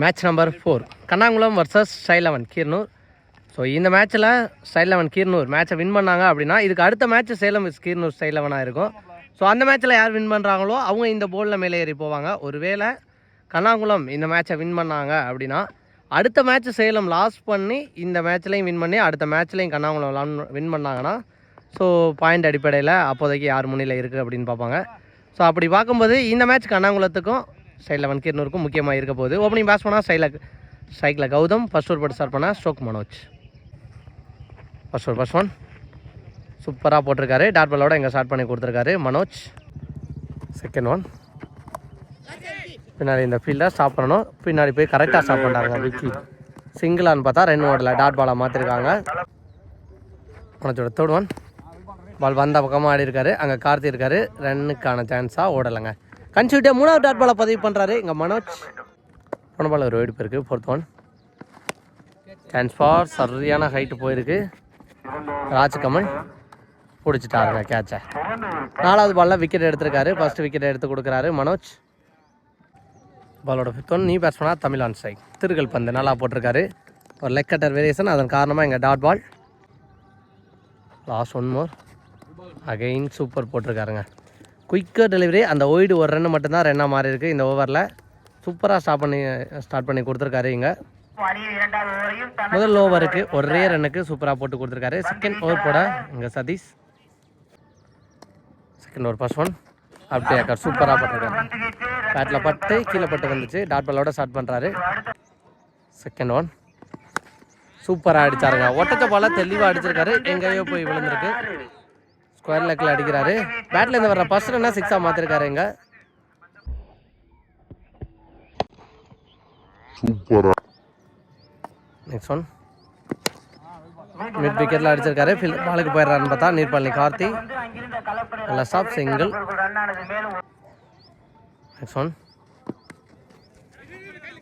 Match number four Kannankulam versus style eleven Keeranur. So இந்த மேட்ச்சில் style eleven Keernur மேட்ச்சை win பண்ணாங்க அப்படின்னா இதுக்கு அடுத்த match Salem is Keeranur style லெவனாக இருக்கும். ஸோ அந்த மேட்ச்சில் யார் வின் பண்ணுறாங்களோ அவங்க இந்த போர்டில் மேலே ஏறி போவாங்க. ஒருவேளை கண்ணாங்குளம் இந்த மேட்ச்சை வின் பண்ணாங்க அப்படின்னா அடுத்த மேட்ச் சேலம் லாஸ் பண்ணி இந்த மேட்ச்லையும் வின் பண்ணி அடுத்த மேட்ச்லையும் கண்ணாங்குளம் வின் பண்ணாங்கன்னா ஸோ பாயிண்ட் அடிப்படையில் அப்போதைக்கு யார் முன்னில் இருக்குது அப்படின்னு பார்ப்பாங்க. ஸோ அப்படி பார்க்கும்போது இந்த மேட்ச் கண்ணாங்குளத்துக்கும் சைடில் லெவன் கீர்னூருக்கும் முக்கியமாக இருக்க போகுது. ஓப்பனிங் பேட்ஸ் பண்ணால் ஸ்டைலில் ஸ்ட்ரைக்கில் கௌதம் ஃபர்ஸ்ட் ஓவர் போட்டு ஸ்டார்ட் பண்ணால் stroke Manoj first over first one சூப்பராக போட்டிருக்காரு. டாட் பாலோட இங்கே ஸ்டார்ட் பண்ணி கொடுத்துருக்காரு மனோஜ். செகண்ட் ஒன் பின்னாடி இந்த ஃபீல்டை ஸ்டாப் பண்ணணும். பின்னாடி போய் கரெக்டாக ஸ்டாப் பண்ணுறாங்க விக்கி சிங்கிளான்னு பார்த்தா ரெண்டு ஓடல டாட் பாலாக மாற்றிருக்காங்க மனோஜோட தேர்ட் ஒன் பால் வந்த பக்கமாக ஆடி இருக்காரு. அங்கே கார்த்தி இருக்காரு. ரன்னுக்கான சான்ஸாக ஓடலைங்க. கன்சியூட்டே மூணாவது டாட் பாலை பதிவு பண்ணுறாரு இங்கே மனோஜ். போன பால் ஒரு வெடிப்பு இருக்குது ஃபோர்த் ஒன் சான்ஸ் ஃபார் சரியான ஹைட்டு போயிருக்கு. ராஜ்கமல் பிடிச்சிட்டாருங்க கேட்சை நாலாவது பாலில் விக்கெட் எடுத்திருக்காரு. ஃபஸ்ட்டு விக்கெட் எடுத்து கொடுக்குறாரு மனோஜ். பாலோட ஃபிஃப்த் ஒன் நீ பேட்ஸ் தமிழ் ஆன் ஸ்ட்ரைக் திருகல் பந்து நல்லா போட்டிருக்காரு. ஒரு லெக் கட்டர் வேரியேஷன் அதன் காரணமாக எங்கள் dot ball. Last one more again super போட்டிருக்காருங்க. குயிக்காக டெலிவரி அந்த ஒய்டு ஒரு ரன் மட்டும்தான் ரன்னாக மாறி இருக்குது இந்த ஓவரில் சூப்பராக ஸ்டார்ட் பண்ணி ஸ்டார்ட் பண்ணி கொடுத்துருக்காரு இங்கே. முதல் ஓவருக்கு ஒரே ரன்னுக்கு சூப்பராக போட்டு கொடுத்துருக்காரு. செகண்ட் ஓவர் போட இங்கே Sathish. Second over first one அப்படியே அக்கா சூப்பராக போட்டிருக்காரு. பேட்டில் பட்டு கீழே பட்டு வந்துச்சு. டாட் பாலோட ஸ்டார்ட் பண்ணுறாரு செகண்ட் ஒன் சூப்பராக அடிச்சாருங்க. ஒட்டச்ச பால தெளிவாக அடிச்சிருக்காரு. எங்கேயோ போய் விழுந்திருக்கு. ஸ்கொயர் லெக்கில் அடிக்கிறாரு. பேட்டில் இருந்து வர்ற ஃபர்ஸ்ட் ரன்னா சிக்ஸாக மாற்றிருக்காரு இங்கே. சூப்பரா. நெக்ஸ்ட் ஒன் மிட் விக்கெட்டில் அடிச்சிருக்காரு. ஃபில் பாலுக்கு போயிடுறாருன்னு பார்த்தா நீர்பாலனி கார்த்தி நல்ல ஸ்டாப் சிங்கிள் நெக்ஸ்ட் ஒன்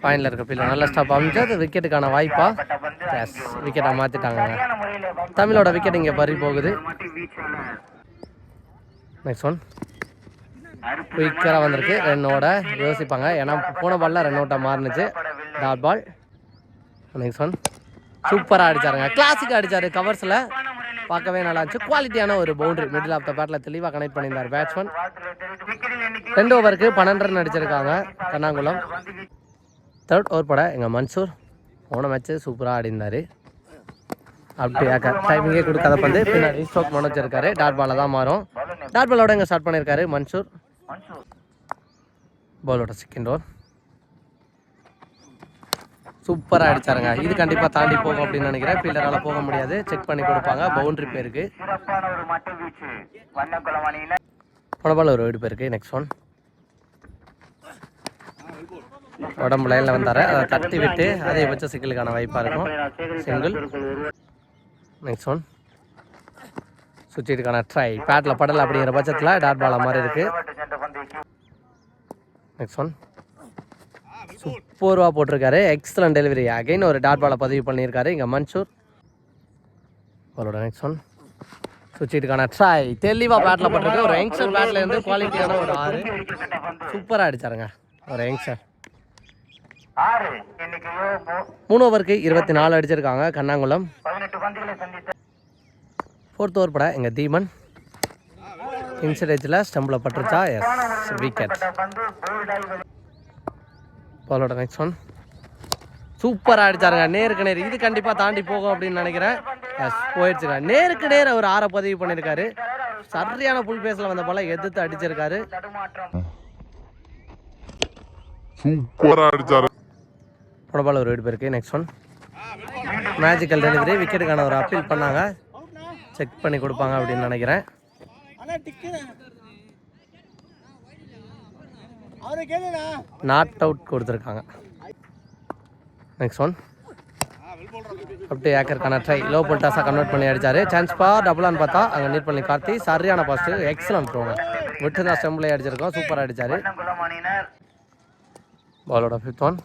பாயிண்டில் இருக்க ஃபீல்டர் நல்ல ஸ்டாப் அமைச்சு அது விக்கெட்டுக்கான வாய்ப்பா. எஸ் விக்கெட்டை மாற்றிட்டாங்க தமிழோட விக்கெட் இங்கே பறி போகுது. நெக்ஸ்ட் ஒன் குயிக்கராக வந்திருக்கு. ரென்னோட யோசிப்பாங்க. ஏன்னா போன பாலில் ரன் அவுட்டாக மாறுனுச்சு. டாட் பால் நெக்ஸ்ட் ஒன் சூப்பராக அடிச்சாருங்க. கிளாசிக் அடிச்சாரு கவர்ஸில் பார்க்கவே நல்லா இருந்துச்சு. குவாலிட்டியான ஒரு பவுண்டரி மிடில் ஆஃப் த பேட்டில் தெளிவாக கனெக்ட் பண்ணியிருந்தார் பேட்ஸ்மேன் ரெண்டு ஓவருக்கு பன்னெண்டு ரன் அடிச்சிருக்காங்க. கண்ணாங்குளம் தேர்ட் ஓவர் பட எங்கள் மன்சூர். போன மேட்ச்சு சூப்பராக ஆடிந்தார் அப்படியாக்க டைமிங்கே கொடுக்காத பந்து. பின்னாடி ஸ்டோக் மனோஜ் இருக்காரு. டாட் பாலில் தான் மாறும். டாட் பாலோட இங்கே ஸ்டார்ட் பண்ணியிருக்காரு மன்சூர். பாலோட செகண்ட் ஓவர் சூப்பராக அடிச்சாருங்க. இது கண்டிப்பாக தாண்டி போகும் அப்படின்னு நினைக்கிறேன். ஃபீல்டரால் போக முடியாது. செக் பண்ணி கொடுப்பாங்க. பவுண்டரி பேருக்கு. போன பால் ஒரு வீடு பேருக்கு. நெக்ஸ்ட் ஒன் உடம்பு லைனில் வந்தார். அதை தட்டி விட்டு அதிகபட்ச சிக்கலுக்கான வாய்ப்பாக இருக்கும். சிங்கிள் நெக்ஸ்ட் ஒன் சுற்றிட்டுக்கான ட்ரை பேட்டில் படலை அப்படிங்கிற பட்சத்தில் டாட் பாலா மாதிரி இருக்குது நெக்ஸ்ட் ஒன் சூப்பர்வாக போட்டிருக்காரு. எக்ஸலன்ட் டெலிவரி அகைன் ஒரு டாட் பாலை பதிவு பண்ணியிருக்காரு. இங்கே மன்சூர். அவரோட நெக்ஸ்ட் ஒன் சுவிட்சுக்கான ட்ரை தெளிவாக பேட்டில் போட்டிருக்கு. ஒரு யங்ஸ்டர் பேட்டில் இருந்து குவாலிட்டியான ஒரு ஆறு. சூப்பராக அடித்தாருங்க ஒரு யங்ஸ்டர் மூணு ஓவருக்கு இருபத்தி நாலு அடிச்சிருக்காங்க கண்ணாங்குளம். ஃபோர்த் ஓவர் பட எங்கள் தீமன். இன்சைடேஜில் ஸ்டம்பில் பட்டுருச்சா? எஸ் விக்கெட் பாலோட நெக்ஸ்ட் ஒன் சூப்பராக அடிச்சாருங்க. நேருக்கு நேர். இது கண்டிப்பாக தாண்டி போகும் அப்படின்னு நினைக்கிறேன். எஸ் போயிடுச்சுங்க. நேருக்கு நேர் அவர் ஆற பதிவு பண்ணியிருக்காரு. சரியான புல் பேஸில் வந்த பால எதிர்த்து அடிச்சிருக்காரு. தடுமாற்றம். சூப்பரா அடிச்சாரு ஒரு வீடு இருக்குது நெக்ஸ்ட் ஒன் மேஜிக்கல் டெலிவரி விக்கெட்டுக்கான ஒரு அப்பீல் பண்ணாங்க. செக் பண்ணி கொடுப்பாங்க அப்படின்னு நினைக்கிறேன். நாட் அவுட் கொடுத்துருக்காங்க. நெக்ஸ்ட் ஒன் அப்படியே ஏக்கருக்கான ட்ரை லோ டாஸாக கன்வெர்ட் பண்ணி அடித்தார் சான்ஸ் பா டபுளான்னு பார்த்தா அங்கே நீட் பண்ணி கார்த்தி. சரியான பாஸ்ட் எக்ஸலன்ட் த்ரோங்க விட்டு தான் ஸ்டெம்பிளே அடிச்சிருக்கோம். சூப்பராக அடிச்சாரு. பாலோட ஃபிஃப்த் ஒன்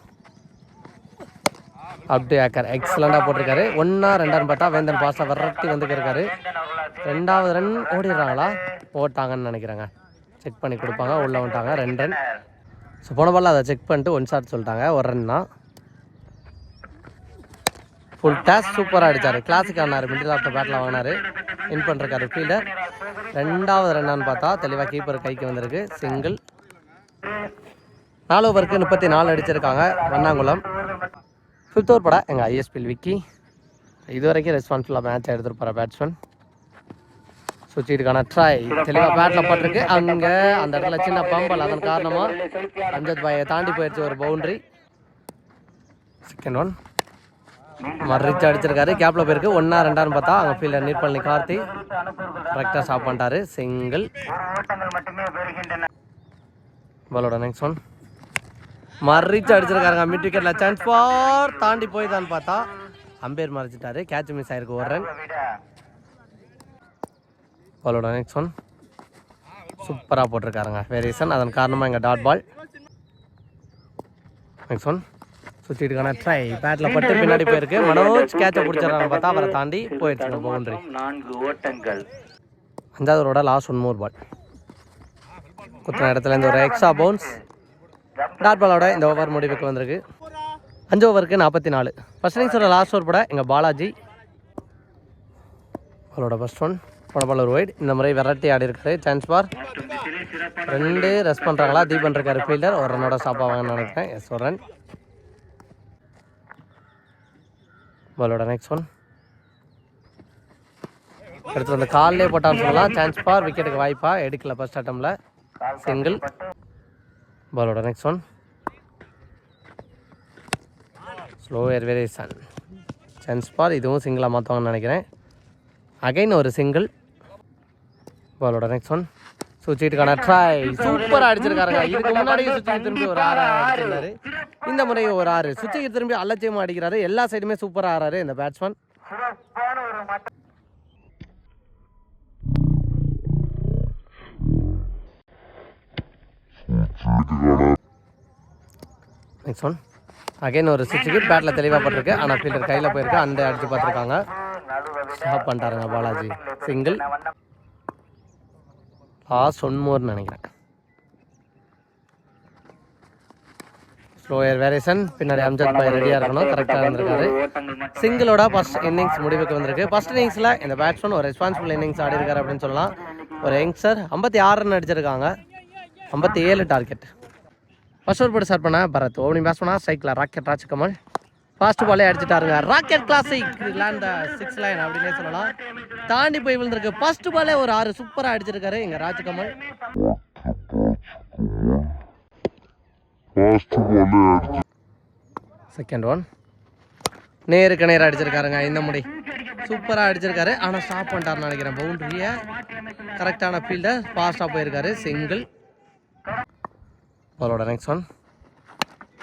அப்படியே ஆக்கர் எக்ஸலண்டாக போட்டிருக்காரு. ஒன்றா ரெண்டான்னு பார்த்தா வேந்தன் பாஸ்டாக விரட்டி வந்துக்கிருக்காரு ரெண்டாவது ரன் ஓடிடுறாங்களா? ஓட்டாங்கன்னு நினைக்கிறேங்க. செக் பண்ணி கொடுப்பாங்க. உள்ளே வந்துட்டாங்க. ரெண்டு ரன் ஸோ போன பால்ல அதை செக் பண்ணிட்டு ஒன் ஷாட் சொல்லிட்டாங்க. ஒரு ரன் தான். ஃபுல் டேஸ் சூப்பராக அடிச்சார். கிளாஸுக்கு ஆனார். மிடில் ஆஃப் த பேட்டில் வாங்கினார். வின் பண்ணிருக்காரு. ஃபீல்டர் ரெண்டாவது ரன்னான்னு பார்த்தா தெளிவாக கீப்பர் கைக்கு வந்திருக்கு. சிங்கிள் நாலு ஓவருக்கு முப்பத்தி நாலு அடிச்சிருக்காங்க. வண்ணாங்குளம். ஃபிஃப்த் ஓவர் பட. எங்கள் ஐஎஸ்பிஎல் விக்கி. இது வரைக்கும் ரெஸ்பான்ஸ்ஃபுல்லாக மேட்ச் எடுத்துகிட்டு போகிற பேட்ஸ்மேன் சுற்றிட்டுக்கான ட்ரை தெளிவாக பேட்டில் பட்டிருக்கு. அங்கே அந்த இடத்துல சின்ன பம்பல் அதன் காரணமாக அம்ஜத் பாயை தாண்டி போயிடுச்சு ஒரு பவுண்ட்ரி செகண்ட் ஒன் மறுச்சு அடிச்சிருக்காரு. கேப்பில் போயிருக்கு. ஒன்றா ரெண்டான்னு பார்த்தா அங்கே ஃபீல்டர் நீட் பண்ணி கார்த்தி கரெக்டாக ஸ்டாப் பண்ணிட்டாரு. சிங்கிள் பாலோட நெக்ஸ்ட் ஒன் மறிச்சு அடிச்சிருக்காருங்க. மிட் விக்கெட்ல சான்ஸ் ஃபார் தாண்டி போய் தான் பார்த்தா அம்பேர் மறைச்சிட்டாரு. கேட்ச் மிஸ் ஆயிருக்கு ஒரு ரன் பாலோட நெக்ஸ்ட் ஒன் சூப்பராக போட்டிருக்காருங்க. வேரியேஷன் அதன் காரணமாக இங்கே டாட் பால் நெக்ஸ்ட் ஒன் சுற்றிட்டுக்கான ட்ரை பேட்டில் பட்டு பின்னாடி போயிருக்கு. மனோஜ் கேட்சை பிடிச்சிடறாங்க பார்த்தா அவரை தாண்டி போயிடுச்சுங்க பவுண்டரி நான்கு ஓட்டங்கள். அஞ்சாவது லாஸ்ட் ஒன் மோர் பால் குத்தின இடத்துல இந்த ஒரு எக்ஸ்ட்ரா பவுன்ஸ் டாட் பாலோட இந்த ஓவர் முடிவுக்கு வந்திருக்கு. அஞ்சு ஓவருக்கு நாற்பத்தி நாலு. ஃபஸ்ட் இன்னிங்ஸோட லாஸ்ட் ஓவர் பட எங்கள் பாலாஜி. அவரோட ஃபஸ்ட் ஒன் போன ஒரு ஒயிட் இந்த முறை வெரைட்டி ஆடி இருக்காரு. சான்ஸ் பார் ரெண்டு ரெஸ் பண்ணுறாங்களா தீபன் இருக்காரு. ஃபீல்டர் ஒரு ரன்னோட ஸ்டாப் ஆவாங்கன்னு நினைக்கிறேன். எஸ் ஒரு ரன் பாலோட நெக்ஸ்ட் ஒன் அடுத்து வந்து காலிலே போட்டான்னு சொல்லலாம். சான்ஸ் பார் விக்கெட்டுக்கு வாய்ப்பா. எடுக்கல ஃபர்ஸ்ட் அட்டமில் சிங்கிள் பாலோட next one slow air sense chance for இதுவும் சிங்கிளாக மாற்றுவாங்கன்னு நினைக்கிறேன். அகைன் ஒரு சிங்கிள் பாலோட நெக்ஸ்ட் ஒன் சுவிட்சுக்கான ட்ரை சூப்பராக அடிச்சிருக்காருங்க. இதுக்கு முன்னாடி சுவிட்சுக்கு திரும்பி ஒரு ஆறு அடிச்சிருந்தாரு. இந்த முறை ஒரு ஆறு. சுவிட்சுக்கு திரும்பி அலட்சியமாக அடிக்கிறாரு. எல்லா சைடுமே சூப்பராக ஆறாரு இந்த பேட்ஸ்மேன் நெக்ஸ்ட் ஒன் அகைன் ஒரு சிக்ஸுக்கு பேட்டில் தெளிவாக பட்டிருக்கு. ஆனால் ஃபீல்டர் கையில் போயிருக்கு. அந்த அடிச்சு பார்த்துருக்காங்க. ஸ்டாப் பண்ணிட்டாருங்க பாலாஜி. சிங்கிள் லாஸ்ட் ஒன் மோர்னு நினைக்கிறேன். ஸ்லோயர் வேரியேஷன் பின்னாடி அம்ஜத் பாய் ரெடியாக இருக்கணும். கரெக்டாக இருந்திருக்காரு. சிங்கிளோட ஃபர்ஸ்ட் இன்னிங்ஸ் முடிவுக்கு வந்திருக்கு. ஃபர்ஸ்ட் இன்னிங்ஸில் இந்த பேட்ஸ்மேன் ஒரு ரெஸ்பான்சிபிள் இன்னிங்ஸ் ஆடி இருக்காரு அப்படின்னு சொல்லலாம். ஒரு யங்ஸ்டர் ஐம்பத்தி ஆறு ரன் அடிச்சிருக்காங்க. ஐம்பத்தி ஏழு டார்கெட் ஃபர்ஸ்ட் ஓவர் போட்டு ஸ்டார்ட் பண்ண பரத். ஓப்பனிங் பேட்ஸ்மனா சைக்கிளா ராக்கெட் ராஜ் கமல் ஃபாஸ்ட் பாலே அடிச்சுட்டாருங்க rocket classic land six line அப்படின்னே சொல்லலாம். தாண்டி போய் விழுந்திருக்கு. ஃபர்ஸ்ட் பாலே ஒரு ஆறு சூப்பராக அடிச்சிருக்காரு எங்க ராஜ் கமல் செகண்ட் ஒன் நேருக்கு நேராக அடிச்சிருக்காருங்க இந்த முடி சூப்பராக அடிச்சிருக்காரு. ஆனால் ஸ்டாப் பண்ணிட்டாருன்னு நினைக்கிறேன். பவுண்டரியை கரெக்டான ஃபீல்டர் ஃபாஸ்ட்டாக போயிருக்காரு. சிங்கிள் அவரோட நெக்ஸ்ட் ஒன்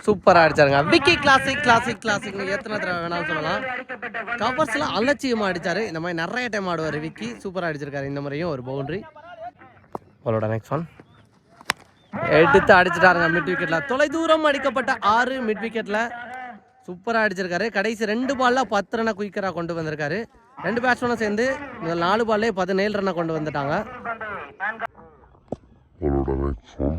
சூப்பராக அடிச்சாருங்க. விக்கி கிளாசிக் கிளாசிக் கிளாசிக் எத்தனை தடவை வேணாலும் சொல்லலாம். கவர்ஸ்லாம் அலட்சியமாக அடித்தார் இந்த மாதிரி நிறைய டைம் ஆடுவார் விக்கி சூப்பராக அடிச்சிருக்காரு இந்த முறையும் ஒரு பவுண்ட்ரி அவரோட நெக்ஸ்ட் ஒன் எடுத்து அடிச்சிட்டாருங்க மிட் விக்கெட்டில் தொலை தூரம் அடிக்கப்பட்ட ஆறு மிட் விக்கெட்டில் சூப்பராக அடிச்சிருக்காரு. கடைசி ரெண்டு பால்ல பத்து ரனை குயிக்கராக கொண்டு வந்திருக்காரு. ரெண்டு பேட்ஸ்மேனும் சேர்ந்து முதல் நாலு பால்லே பதினேழு ரனை கொண்டு வந்துட்டாங்க. அவரோட நெக்ஸ்ட் ஒன்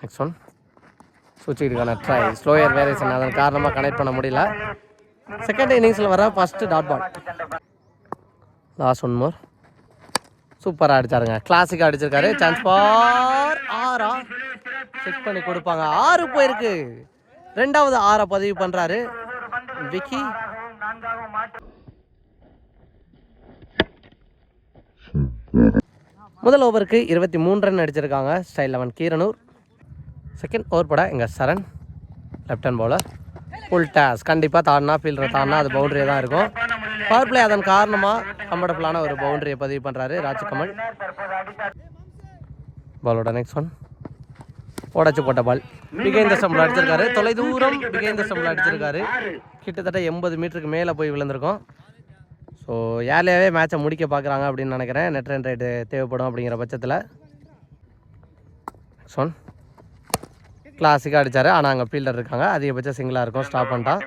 நெக்ஸ்ட் ஒன் சுவிட்சுக்கான ட்ரை ஸ்லோயர் வேரியேஷன் அதன் காரணமாக கனெக்ட் பண்ண முடியல. செகண்ட் இன்னிங்ஸில் வர first dot ball last one more சூப்பராக அடிச்சாருங்க. கிளாசிக்காக அடிச்சிருக்காரு. சான்ஸ் ஃபார் ஆறா செக் பண்ணி கொடுப்பாங்க. ஆறு போயிருக்கு. ரெண்டாவது ஆறை பதிவு பண்ணுறாரு விக்கி முதல் ஓவருக்கு இருபத்தி மூணு ரன் அடிச்சிருக்காங்க style eleven Keeranur. Second over பட எங்கள் Saran left hand bowler full days கண்டிப்பாக தாடினா ஃபீல்டர் தாடினா அது பவுண்டரியாக தான் இருக்கும். பவர் பிளே அதன் காரணமாக கம்ஃபர்டபுளான ஒரு பவுண்டரியை பதிவு பண்ணுறாரு ராஜ்கமல் பாலோட நெக்ஸ்ட் ஒன் உடச்சி போட்ட பால் விகேந்திர சம்பளம் அடிச்சிருக்காரு. தொலைதூரம் விகேந்திர சம்பளம் அடிச்சிருக்காரு. கிட்டத்தட்ட எண்பது மீட்டருக்கு மேலே போய் விழுந்திருக்கோம். ஸோ ஏர்லியாகவே மேட்சை முடிக்க பார்க்குறாங்க அப்படின்னு நினைக்கிறேன். நெட் ரன் ரேட்டு தேவைப்படும் அப்படிங்கிற பட்சத்தில். சொன் ஒன் அடித்தார் ஆனால் அங்கே ஃபீல்டர் இருக்காங்க. அதிகபட்சம் சிங்கிளாக இருக்கும். ஸ்டாப் பண்ணிட்டான்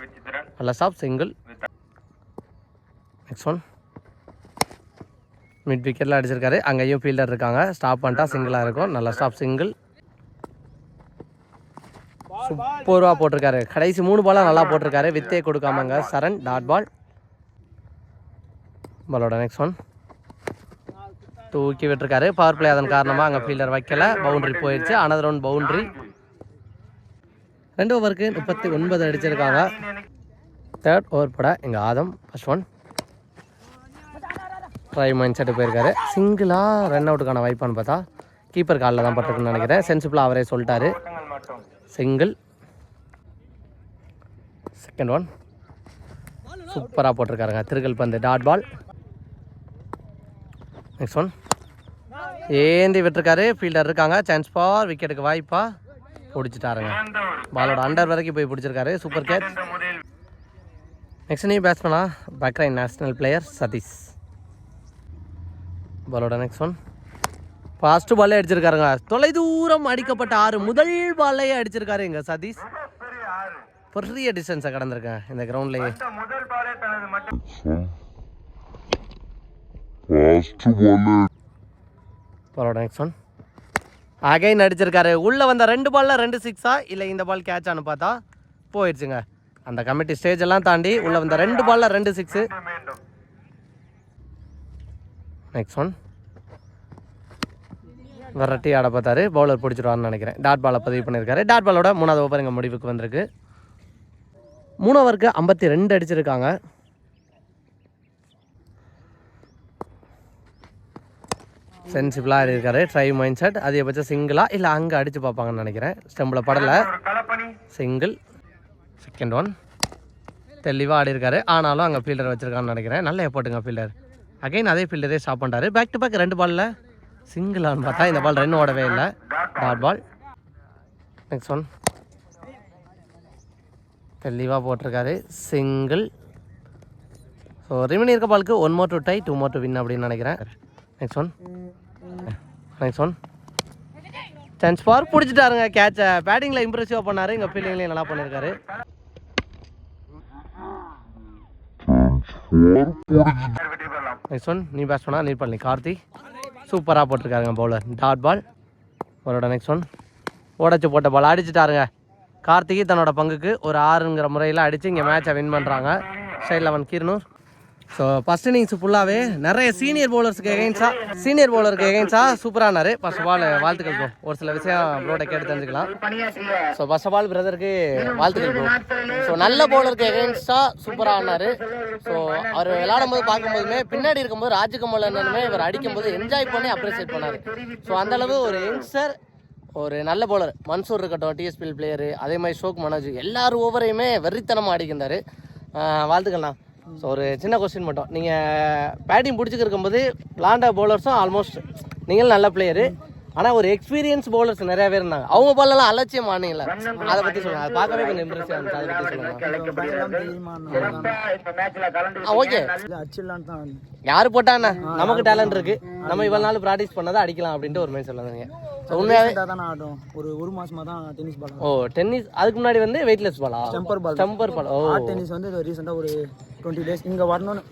நல்ல stop single next one mid விக்கெட்டில் அடிச்சிருக்காரு. அங்கேயும் ஃபீல்டர் இருக்காங்க. ஸ்டாப் பண்ணிட்டா சிங்கிளாக இருக்கும். நல்ல ஸ்டாப் சிங்கிள் சூப்பராக போட்டிருக்காரு. கடைசி மூணு பாலாக நல்லா போட்டிருக்காரு. வித்தே கொடுக்காமங்க. சரண் டாட் பால் பாலோட நெக்ஸ்ட் ஒன் தூக்கி விட்டுருக்காரு. பவர் பிளே அதன் காரணமாக அங்கே ஃபீல்டர் வைக்கல. பவுண்ட்ரி போயிடுச்சு அனதர் ஒன் பவுண்ட்ரி ரெண்டு ஓவருக்கு முப்பத்தி ஒன்பது அடிச்சிருக்காங்க. தேர்ட் ஓவர் பட எங்கள் Aadham first one try mind set போயிருக்காரு சிங்கிளாக ரன் அவுட்டுக்கான வாய்ப்பான்னு பார்த்தா கீப்பர் காலில் தான் பட்டிருக்குன்னு நினைக்கிறேன். சென்சிபிளாக அவரே சொல்லிட்டாரு. சிங்கிள் செகண்ட் ஒன் சூப்பராக போட்டிருக்காருங்க. திருகல் பந்து டாட் பால் நெக்ஸ்ட் ஒன் ஏந்தி விட்டுருக்காரு. ஃபீல்டர் இருக்காங்க. Chance for. விக்கெட்டுக்கு வாய்ப்பா. பிடிச்சிட்டாருங்க. பாலோட அண்டர் வரைக்கும் போய் பிடிச்சிருக்காரு. சூப்பர் கேட்ச் முதல் நெக்ஸ்ட் நீ பேட்ஸ்மேனா பக்ரைன் நேஷனல் பிளேயர் சதீஷ் பாலோட நெக்ஸ்ட் ஒன் ஃபர்ஸ்ட் பால்லே அடிச்சிருக்காருங்க. தொலைதூரம் அடிக்கப்பட்ட ஆறு. முதல் பால்லையே அடிச்சிருக்காரு எங்க சதீஷ் பெரிய ஆறு பெரிய டிஸ்டன்ஸை கடந்திருக்கேன் இந்த கிரவுண்ட்லேயே இந்த முதல் பாலே நெக்ஸ்ட் ஒன் அகைன் அடிச்சிருக்காரு. உள்ளே வந்த ரெண்டு பாலில் ரெண்டு சிக்ஸா இல்லை இந்த பால் கேட்சான்னு பார்த்தா போயிடுச்சுங்க அந்த கமிட்டி ஸ்டேஜ் எல்லாம் தாண்டி உள்ளே வந்த ரெண்டு பாலில் ரெண்டு சிக்ஸு நெக்ஸ்ட் ஒன் வெரைட்டி ஆட பார்த்தாரு. பவுலர் பிடிச்சிருவான்னு நினைக்கிறேன். டாட் பாலை பதிவு பண்ணியிருக்காரு. டாட் பாலோட மூணாவது ஓவர் இங்கே முடிவுக்கு வந்திருக்கு. மூணு ஓவருக்கு ஐம்பத்தி ரெண்டு அடிச்சிருக்காங்க. சென்சிபிளாக இருக்காரு. ட்ரை மைண்ட் செட் அதிகபட்சம் சிங்கிளாக இல்லை அங்கே அடித்து பார்ப்பாங்கன்னு நினைக்கிறேன். ஸ்டெம்பில் படலை. சிங்கிள் செகண்ட் ஒன் தெளிவாக ஆடி இருக்காரு. ஆனாலும் அங்கே ஃபீல்டர் வச்சிருக்கான்னு நினைக்கிறேன். நல்ல எஃபோர்ட்டுங்க ஃபீல்டர் அகைன் அதே ஃபீல்டரே ஸ்டாப் பண்ணிட்டாரு பேக் டு பேக் ரெண்டு பாலில் சிங்கிளான்னு பார்த்தா இந்த பால் ரன் ஓடவே இல்லை. டாட் பால் நெக்ஸ்ட் ஒன் தெளிவாக போட்டிருக்காரு. சிங்கிள் ஸோ ரிமினி இருக்க பாலுக்கு one more to tie two more to win அப்படின்னு நினைக்கிறேன். Next one next one chance for பிடிச்சிட்டாருங்க கேட்சை பேட்டிங்கில் இம்ப்ரெசிவாக பண்ணாரு. இங்கே ஃபீல்டிங்லேயும் நல்லா பண்ணியிருக்காரு நெக்ஸ்ட் ஒன் நீ பேட்ஸ் பண்ணா நீட் பண்ணி. கார்த்தி சூப்பராக போட்டிருக்காருங்க பவுலர் டாட் பால் அவரோட நெக்ஸ்ட் ஒன் உடச்சி போட்ட பால் அடிச்சிட்டாருங்க. கார்த்திகை தன்னோட பங்குக்கு ஒரு ஆறுங்கிற முறையில் அடித்து இங்கே மேட்சை வின் பண்ணுறாங்க side eleven Keeranur. So first innings ஃபுல்லாகவே நிறைய சீனியர் பவுலர்ஸ்க்கு எகைன்ஸாக சீனியர் பவுலருக்கு எகைன்ஸாக சூப்பரானாரு. ஃபர்ஸ்ட் பால் வாழ்த்துக்கள் ப்ரோ ஒரு சில விஷயம் ப்ரோட கேட்டு தெரிஞ்சுக்கலாம். ஸோ ஃபர்ஸ்ட் ஆஃப் ஆல் பிரதருக்கு வாழ்த்துக்கள் ப்ரோ ஸோ நல்ல பவுலருக்கு எகென்ஸ்டாக சூப்பராக ஆனார் ஸோ அவர் விளையாடும் போது பார்க்கும்போதுமே பின்னாடி இருக்கும்போது ராஜகமல் அண்ணனுமே இவர் அடிக்கும்போது என்ஜாய் பண்ணி அப்ரிசியேட் பண்ணார். ஸோ அந்தளவு ஒரு யங்ஸ்டர் ஒரு நல்ல பவுலர் மன்சூர் இருக்கட்டும் டிஎஸ்பிஎல் பிளேயரு அதே மாதிரி ஷோக் மனோஜ் எல்லார் ஓவரையுமே வெறித்தனமாக அடிக்கின்றாரு. ஆஹ் வாழ்த்துக்கள்ண்ணா. ஸோ ஒரு சின்ன கொஸ்டின் மட்டும். நீங்கள் பேட்டிங் பிடிச்சிக்க இருக்கும்போது விளாண்ட பவுலர்ஸும் ஆல்மோஸ்ட் நீங்களும் நல்ல பிளேயரு ஆனால் ஒரு எக்ஸ்பீரியன்ஸ் பவுலர்ஸ் நிறைய பேர் இருந்தாங்க. அவங்க பாலெல்லாம் அலட்சியம் ஆனீங்களா அதை பற்றி சொல்லுங்க. அதை பார்க்கவே கொஞ்சம் இம்ப்ரெசிவ் இருந்துச்சு. அதை பற்றி சொல்லுங்க. ஓகே யார் போட்டாண்ணா நமக்கு டேலண்ட் இருக்கு. நம்ம இவ்வளவு நாள் ப்ராக்டிஸ் பண்ணதை அடிக்கலாம் அப்படின்ட்டு ஒரு ஸோ தான் நான் ஆடும். ஒரு ஒரு மாசமா தான் டென்னிஸ் பால் ஓ டென்னிஸ் அதுக்கு முன்னாடி வந்து வெயிட்லெஸ் பாலா Stumper ball. ஸ்டம்பர் பால் ஓ. டென்னிஸ் வந்து ரீசெண்டாக ஒரு டுவெண்ட்டி டேஸ் இங்கே வரணும்னு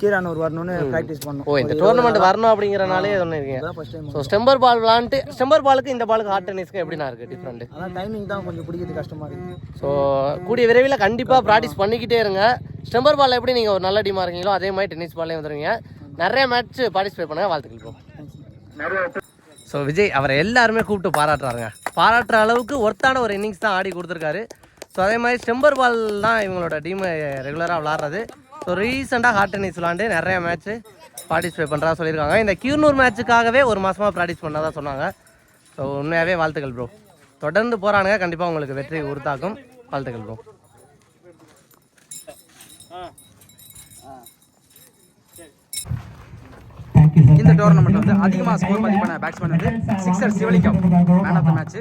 கீரானூர் வரணும்னு ப்ராக்டிஸ் பண்ணோம். ஓ இந்த டோர்னமெண்ட் வரணும் அப்படிங்கிறனாலே டைம் ஸோ ஸ்டெம்பர் பால் விளாண்டு ஸ்டெம்பர் பாலுக்கு இந்த பாலுக்கு ஹார்ட் டென்னிஸ்க்கு எப்படிண்ணா இருக்கு டிஃப்ரெண்ட் அதான் டைமிங் தான் கொஞ்சம் பிடிக்கிறது கஷ்டமா இருக்கு. ஸோ கூடிய விரைவில் கண்டிப்பாக ப்ராக்டிஸ் பண்ணிக்கிட்டே இருங்க. ஸ்டெம்பர் பால் எப்படி நீங்கள் ஒரு நல்ல டீமாக இருக்கீங்களோ அதே மாதிரி டென்னிஸ் பால்லையும் வந்துருவீங்க. நிறைய மேட்ச் பார்ட்டிசிபேட் பண்ணுங்க. வாழ்த்துக்கள் bro. நிறைய ஸோ விஜய் அவரை எல்லாருமே கூப்பிட்டு பாராட்டுறாருங்க. பாராட்டுற அளவுக்கு ஒர்த்தான ஒரு இன்னிங்ஸ் தான் ஆடி கொடுத்துருக்காரு. ஸோ அதே மாதிரி ஸ்டெம்பர் பால் தான் இவங்களோட டீம் ரெகுலராக விளாட்றது. ஸோ ரீசெண்டாக ஹார்ட் டென்னிஸ் விளாண்டு நிறைய மேட்ச்சு பார்ட்டிசிபேட் பண்ணுறதா சொல்லியிருக்காங்க. இந்த கியூர்னூர் மேட்ச்சுக்காகவே ஒரு மாதமாக ப்ராக்டிஸ் பண்ணதா சொன்னாங்க. ஸோ உண்மையாகவே வாழ்த்துக்கள் ப்ரோ தொடர்ந்து போகிறானுங்க கண்டிப்பாக உங்களுக்கு வெற்றி உறுத்தாக்கும். வாழ்த்துக்கள் ப்ரோ இந்த டோர்னமெண்ட் வந்து அதிகமாக ஸ்கோர் பதிவு பண்ண பேட்ஸ்மேன் வந்து sixer Sivalingam man of the match